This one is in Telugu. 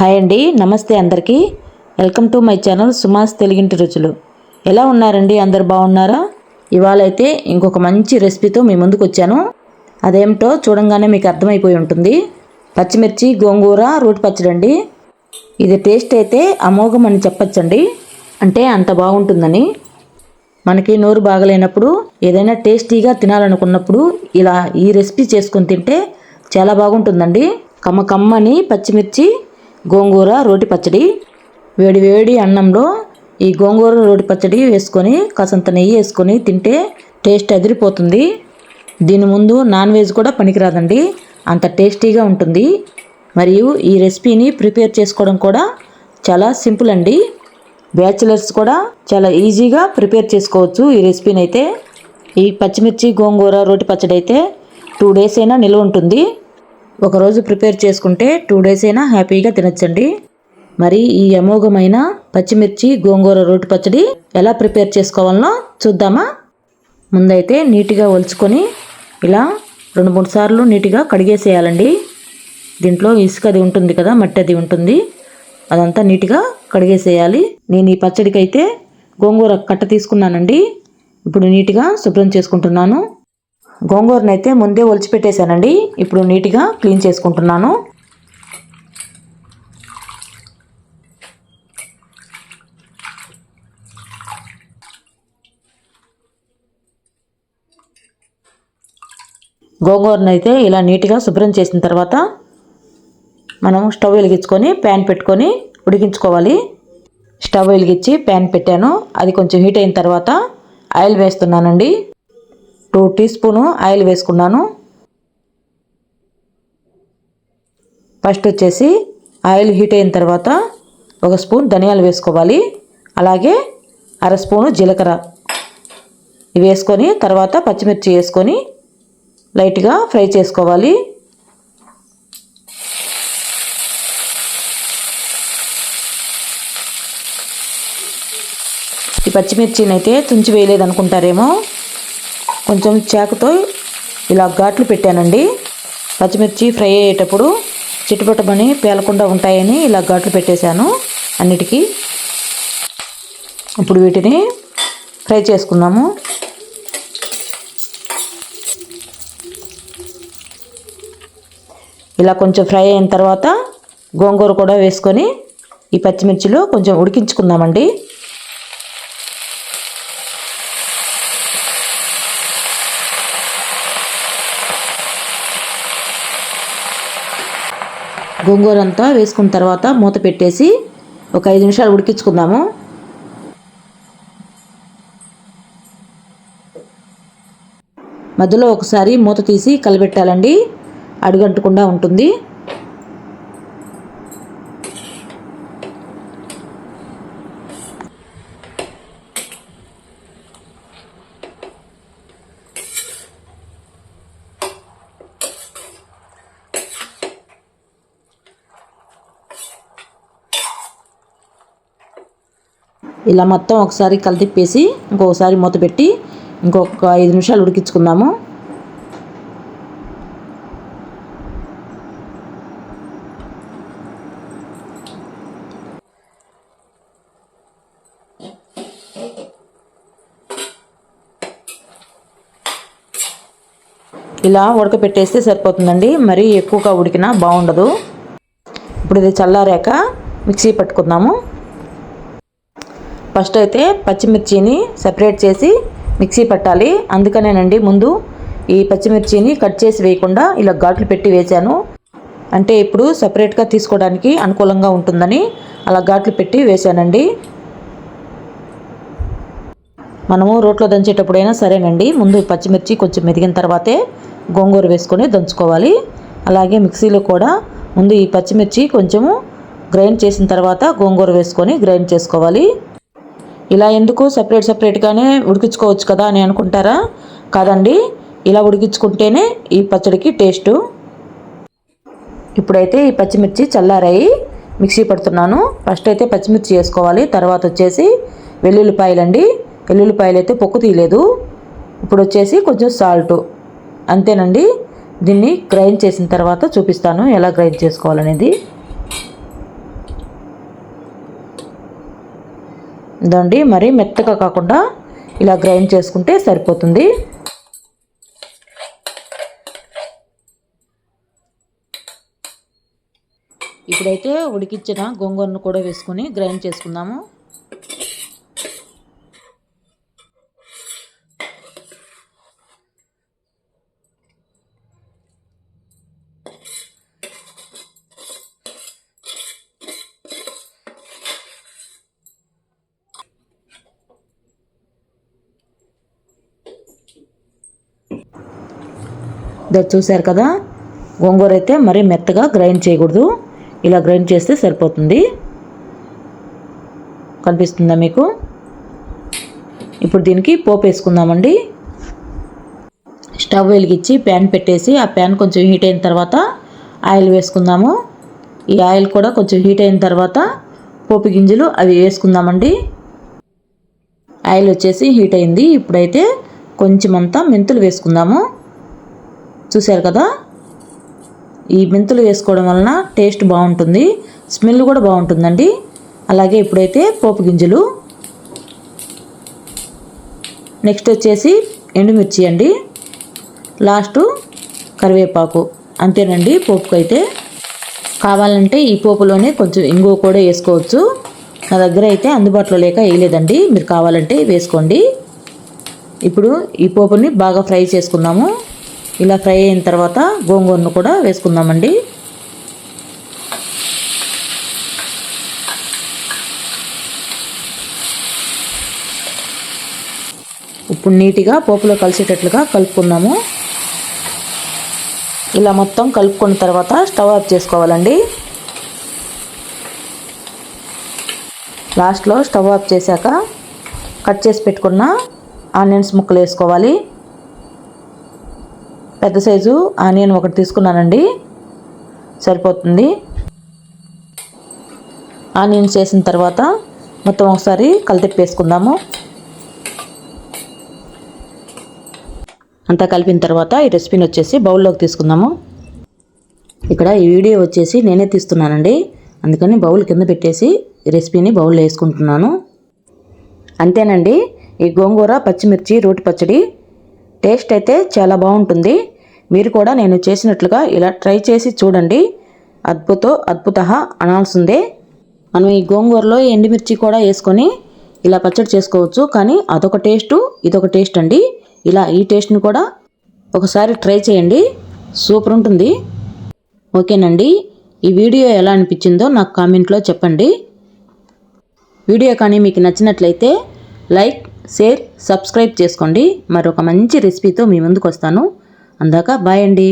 హాయ్ అండి నమస్తే అందరికీ. Welcome to my channel Suma's తెలుగింటి రుచులు. ఎలా ఉన్నారండి? అందరు బాగున్నారా? ఇవాళ అయితే ఇంకొక మంచి రెసిపీతో మీ ముందుకు వచ్చాను. అదేమిటో చూడంగానే మీకు అర్థమైపోయి ఉంటుంది. పచ్చిమిర్చి గోంగూర రోటి పచ్చడి అండి. ఇది టేస్ట్ అయితే అమోఘం అని చెప్పచ్చండి. అంటే అంత బాగుంటుందని. మనకి నోరు బాగలేనప్పుడు ఏదైనా టేస్టీగా తినాలనుకున్నప్పుడు ఇలా ఈ రెసిపీ చేసుకొని తింటే చాలా బాగుంటుందండి. కమ్మ కమ్మని పచ్చిమిర్చి గోంగూర రోటి పచ్చడి. వేడి వేడి అన్నంలో ఈ గోంగూర రోటి పచ్చడి వేసుకొని కాసంత నెయ్యి వేసుకొని తింటే టేస్ట్ అదిరిపోతుంది. దీని ముందు నాన్ వెజ్ కూడా పనికిరాదండి. అంత టేస్టీగా ఉంటుంది. మరియు ఈ రెసిపీని ప్రిపేర్ చేసుకోవడం కూడా చాలా సింపుల్ అండి. బ్యాచిలర్స్ కూడా చాలా ఈజీగా ప్రిపేర్ చేసుకోవచ్చు ఈ రెసిపీని అయితే. ఈ పచ్చిమిర్చి గోంగూర రోటి పచ్చడి అయితే టూ డేస్ అయినా నిల్వ ఉంటుంది. ఒకరోజు ప్రిపేర్ చేసుకుంటే టూ డేస్ అయినా హ్యాపీగా తినచ్చండి. మరి ఈ అమోఘమైన పచ్చిమిర్చి గోంగూర రోటి పచ్చడి ఎలా ప్రిపేర్ చేసుకోవాలనో చూద్దామా? ముందైతే నీట్గా ఒలుచుకొని ఇలా రెండు మూడు సార్లు నీట్గా కడిగేసేయాలండి. దీంట్లో ఇసుక అది ఉంటుంది కదా మట్టి అది ఉంటుంది. అదంతా నీట్గా కడిగేసేయాలి. నేను ఈ పచ్చడికి అయితే గోంగూర కట్ట తీసుకున్నానండి. ఇప్పుడు నీట్గా శుభ్రం చేసుకుంటున్నాను. గోంగూరను అయితే ముందే ఒలిచిపెట్టేశానండి. ఇప్పుడు నీట్గా క్లీన్ చేసుకుంటున్నాను. గోంగూరను అయితే ఇలా నీట్గా శుభ్రం చేసిన తర్వాత మనం స్టవ్ వెలిగించుకొని ప్యాన్ పెట్టుకొని ఉడికించుకోవాలి. స్టవ్ వెలిగించి ప్యాన్ పెట్టాను. అది కొంచెం హీట్ అయిన తర్వాత ఆయిల్ వేస్తున్నానండి. టూ టీ స్పూను ఆయిల్ వేసుకున్నాను. ఫస్ట్ వచ్చేసి ఆయిల్ హీట్ అయిన తర్వాత ఒక స్పూన్ ధనియాలు వేసుకోవాలి. అలాగే అర స్పూను జీలకర్ర. ఇవి వేసుకొని తర్వాత పచ్చిమిర్చి వేసుకొని లైట్గా ఫ్రై చేసుకోవాలి. ఈ పచ్చిమిర్చిని అయితే తుంచి వేయలేదు అనుకుంటారేమో కొంచెం చాకుతో ఇలా ఘాట్లు పెట్టానండి. పచ్చిమిర్చి ఫ్రై అయ్యేటప్పుడు చిట్టుపట్టమని పేలకుండా ఉంటాయని ఇలా ఘాట్లు పెట్టేశాను అన్నిటికీ. ఇప్పుడు వీటిని ఫ్రై చేసుకున్నాము ఇలా కొంచెం ఫ్రై అయిన తర్వాత గోంగూర కూడా వేసుకొని ఈ పచ్చిమిర్చిలో కొంచెం ఉడికించుకుందామండి. గోంగూర అంతా వేసుకున్న తర్వాత మూత పెట్టేసి ఒక ఐదు నిమిషాలు ఉడికించుకుందాము. మధ్యలో ఒకసారి మూత తీసి కలబెట్టాలండి. అడుగంటకుండా ఉంటుంది. ఇలా మొత్తం ఒకసారి కలితిప్పేసి ఇంకొకసారి మూత పెట్టి ఇంకొక ఐదు నిమిషాలు ఉడికించుకుందాము. ఇలా ఉడకపెట్టేస్తే సరిపోతుందండి. మరీ ఎక్కువగా ఉడికినా బాగుండదు. ఇప్పుడు ఇది చల్లారాక మిక్సీ పట్టుకుందాము. ఫస్ట్ అయితే పచ్చిమిర్చిని సపరేట్ చేసి మిక్సీ పట్టాలి. అందుకనేనండి ముందు ఈ పచ్చిమిర్చిని కట్ చేసి వేయకుండా ఇలా ఘాట్లు పెట్టి వేశాను. అంటే ఇప్పుడు సపరేట్గా తీసుకోవడానికి అనుకూలంగా ఉంటుందని అలా ఘాట్లు పెట్టి వేశానండి. మనము రోట్లో దంచేటప్పుడైనా సరేనండి. ముందు పచ్చిమిర్చి కొంచెం మెదిగిన తర్వాతే గోంగూర వేసుకొని దంచుకోవాలి. అలాగే మిక్సీలో కూడా ముందు ఈ పచ్చిమిర్చి కొంచెము గ్రైండ్ చేసిన తర్వాత గోంగూర వేసుకొని గ్రైండ్ చేసుకోవాలి. ఇలా ఎందుకు సపరేట్ సపరేట్గానే ఉడికించుకోవచ్చు కదా అని అనుకుంటారా? కాదండి. ఇలా ఉడికించుకుంటేనే ఈ పచ్చడికి టేస్టు ఇప్పుడైతే ఈ పచ్చిమిర్చి చల్లారాయి. మిక్సీ పడుతున్నాను. ఫస్ట్ అయితే పచ్చిమిర్చి వేసుకోవాలి. తర్వాత వచ్చేసి వెల్లుల్లిపాయలండి. వెల్లుల్లిపాయలు అయితే పొక్కు తీయలేదు. ఇప్పుడు వచ్చేసి కొంచెం సాల్ట్ అంతేనండి. దీన్ని గ్రైండ్ చేసిన తర్వాత చూపిస్తాను ఎలా గ్రైండ్ చేసుకోవాలనేది. ఇదండి మరి మెత్తగా కాకుండా ఇలా గ్రైండ్ చేసుకుంటే సరిపోతుంది. ఇప్పుడైతే ఉడికించిన గోంగూరను కూడా వేసుకొని గ్రైండ్ చేసుకుందాము. ఇది చూశారు కదా? గోంగూర అయితే మరీ మెత్తగా గ్రైండ్ చేయకూడదు. ఇలా గ్రైండ్ చేస్తే సరిపోతుంది. కనిపిస్తుందా మీకు? ఇప్పుడు దీనికి పోపు వేసుకుందామండి. స్టవ్ వెలిగించి ప్యాన్ పెట్టేసి ఆ ప్యాన్ కొంచెం హీట్ అయిన తర్వాత ఆయిల్ వేసుకుందాము. ఈ ఆయిల్ కూడా కొంచెం హీట్ అయిన తర్వాత పోపు గింజలు అవి వేసుకుందామండి. ఆయిల్ వచ్చేసి హీట్ అయింది. ఇప్పుడైతే కొంచెం అంతా మెంతులు వేసుకుందాము. చూశారు కదా? ఈ మెంతులు వేసుకోవడం వలన టేస్ట్ బాగుంటుంది. స్మెల్ కూడా బాగుంటుందండి. అలాగే ఇప్పుడైతే పోపు గింజలు. నెక్స్ట్ వచ్చేసి ఎండుమిర్చి అండి. లాస్ట్ కరివేపాకు. అంతేనండి పోపుకు అయితే కావాలంటే ఈ పోపులోనే కొంచెం ఇంగువ కూడా వేసుకోవచ్చు. నా దగ్గర అయితే అందుబాటులో లేక వేయలేదండి. మీరు కావాలంటే వేసుకోండి. ఇప్పుడు ఈ పోపుని బాగా ఫ్రై చేసుకున్నాము. ఇలా ఫ్రై అయిన తర్వాత గోంగూరను కూడా వేసుకుందామండి. ఇప్పుడు నీట్గా పోపులో కలిసేటట్లుగా కలుపుకుందాము. ఇలా మొత్తం కలుపుకున్న తర్వాత స్టవ్ ఆఫ్ చేసుకోవాలండి. లాస్ట్లో స్టవ్ ఆఫ్ చేశాక కట్ చేసి పెట్టుకున్న ఆనియన్స్ ముక్కలు వేసుకోవాలి. పెద్ద సైజు ఆనియన్ ఒకటి తీసుకున్నానండి. సరిపోతుంది. ఆనియన్స్ వేసిన తర్వాత మొత్తం ఒకసారి కలితిప్పేసుకుందాము. అంతా కలిపిన తర్వాత ఈ రెసిపీని వచ్చేసి బౌల్లోకి తీసుకుందాము. ఇక్కడ ఈ వీడియో వచ్చేసి నేనే తీస్తున్నానండి. అందుకని బౌల్ కింద పెట్టేసి రెసిపీని బౌల్లో వేసుకుంటున్నాను. అంతేనండి. ఈ గోంగూర పచ్చిమిర్చి రోటి పచ్చడి టేస్ట్ అయితే చాలా బాగుంటుంది. మీరు కూడా నేను చేసినట్లుగా ఇలా ట్రై చేసి చూడండి. అద్భుతో అద్భుత అనాల్సిందే. మనం ఈ గోంగూరలో ఎండుమిర్చి కూడా వేసుకొని ఇలా పచ్చడి చేసుకోవచ్చు. కానీ అదొక టేస్టు ఇదొక టేస్ట్ అండి. ఇలా ఈ టేస్ట్ని కూడా ఒకసారి ట్రై చేయండి. సూపర్ ఉంటుంది. ఓకేనండి. ఈ వీడియో ఎలా అనిపించిందో నాకు కామెంట్లో చెప్పండి. వీడియో కానీ మీకు నచ్చినట్లయితే లైక్ షేర్ సబ్స్క్రైబ్ చేసుకోండి. మరొక మంచి రెసిపీతో మీ ముందుకు వస్తాను అందాక బాయ్ అండి.